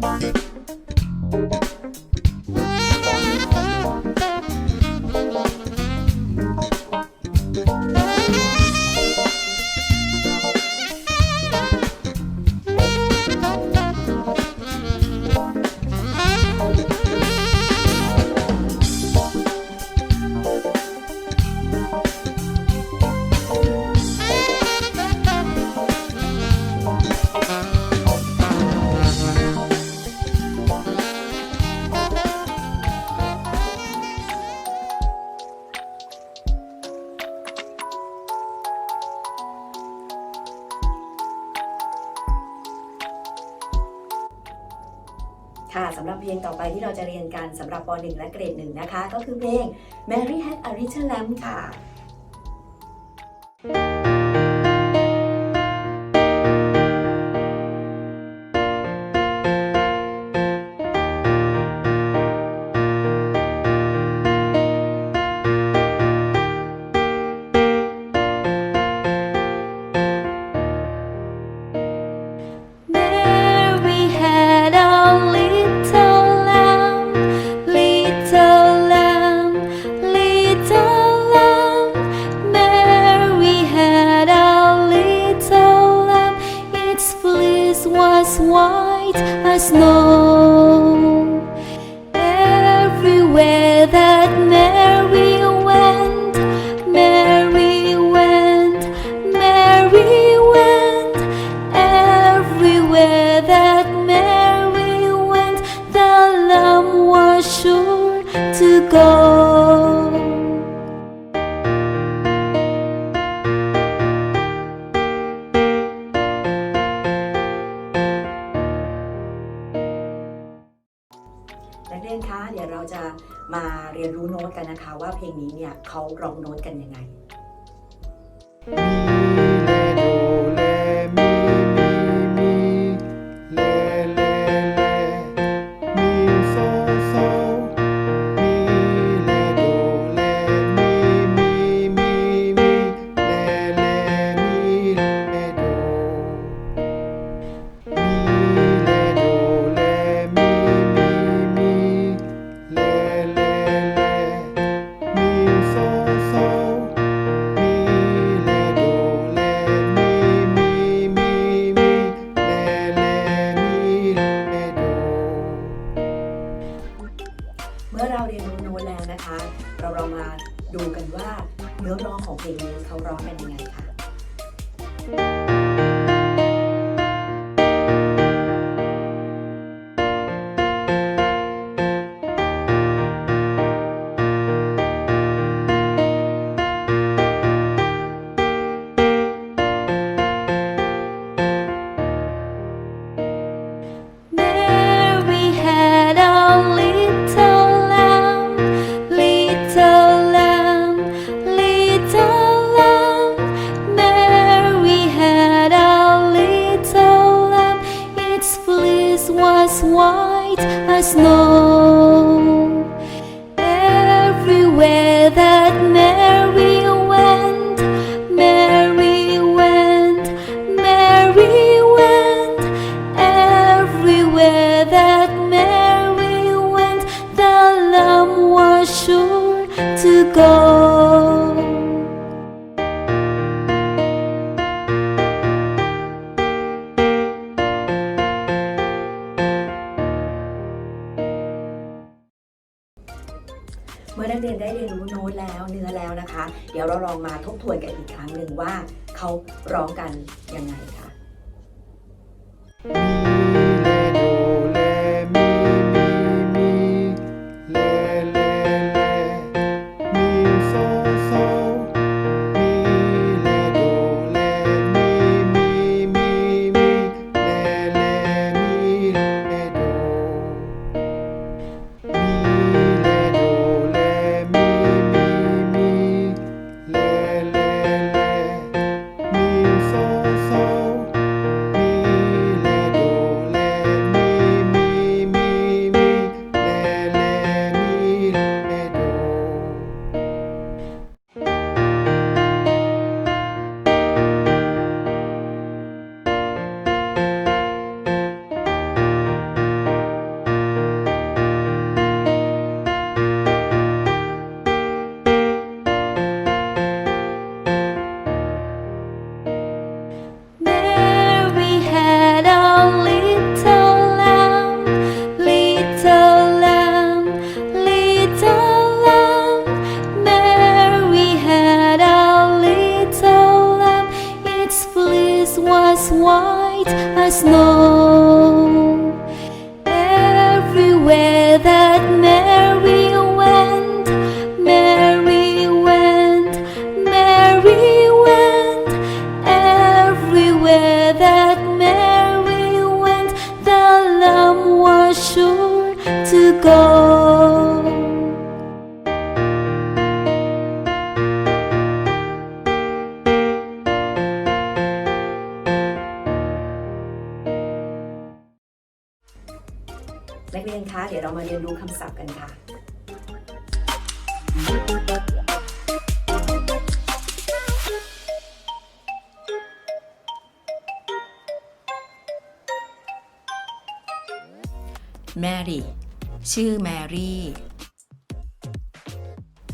Thank you. ค่ะสำหรับเพลงต่อไปที่เราจะเรียนกันสำหรับป .1 และเกรด1นะคะ ก็คือเพลง Mary Had a Little Lamb ค่ะ lamb was sure to go. นักเรียนคะเดี๋ยวเราจะมาเรียนรู้โน้ตกันนะคะ ว่าเพลงนี้เนี่ยเขาร้องโน้ตกันยังไง ดูกันว่าเนื้อร้องของเพลงนี้เขาร้องเป็นยังไงค่ะ ได้เรียนรู้โน้ตแล้วเนื้อแล้วนะคะ เดี๋ยวเราลองมาทบทวนกันอีกครั้งหนึ่งว่าเขาร้องกันยังไงค่ะ sure to go. นักเรียนคะเดี๋ยวเรามาเรียนรู้คำศัพท์กันค่ะแมรี่ ชื่อแมรี่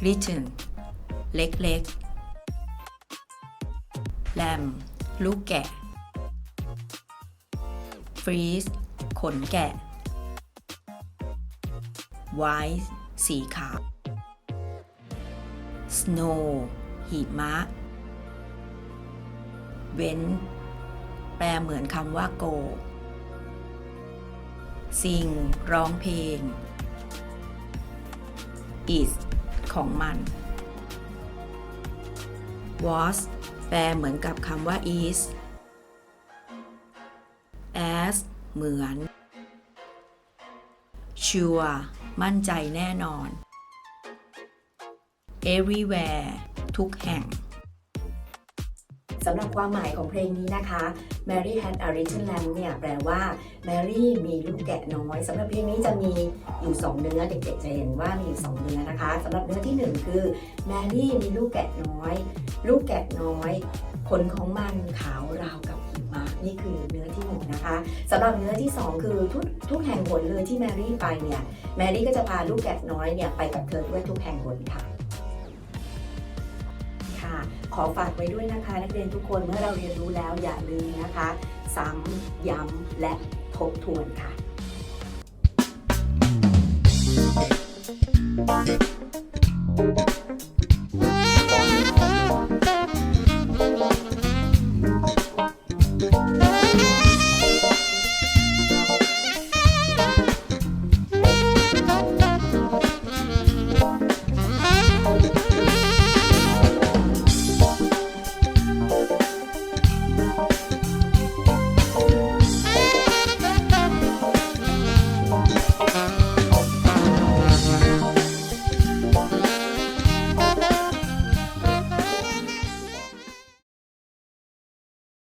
Little เล็กๆ แลม ลูกแกะ Freeze ขนแกะ White สีขาว Snow หิมะ เว้น แปลเหมือนคำว่า go ซิงร้องเพลง is ของมัน was แปลเหมือนกับคำว่า is as เหมือน sure มั่นใจแน่นอน everywhere ทุกแห่ง สำหรับความหมายของเพลงนี้นะคะ Mary had a little lamb เนี่ยแปลว่า Mary มีลูกแกะน้อยสำหรับเพลงนี้จะมีอยู่ 2 เนื้อเด็กๆจะเห็นว่ามีอยู่ 2 เนื้อนะคะสำหรับเนื้อทีหนึ่1 คือ Mary มีลูกแกะน้อย ลูกแกะน้อยขนของมันขาวราวกับหิมะนี่คือเนื้อที่หนึ่งนะคะสำหรับเนื้อที่ 2 คือทุกทุกแห่งหนเลยที่แมรี่ไปเนี่ยแมรี่ก็จะพาลูกแกะน้อยเนี่ยไปกับเธอด้วยทุกแห่งหนค่ะค่ะ ขอฝากไว้ด้วยนะคะ นักเรียนทุกคนเมื่อเราเรียนรู้แล้วอย่าลืมนะคะ ซ้ำย้ำและทบทวนค่ะ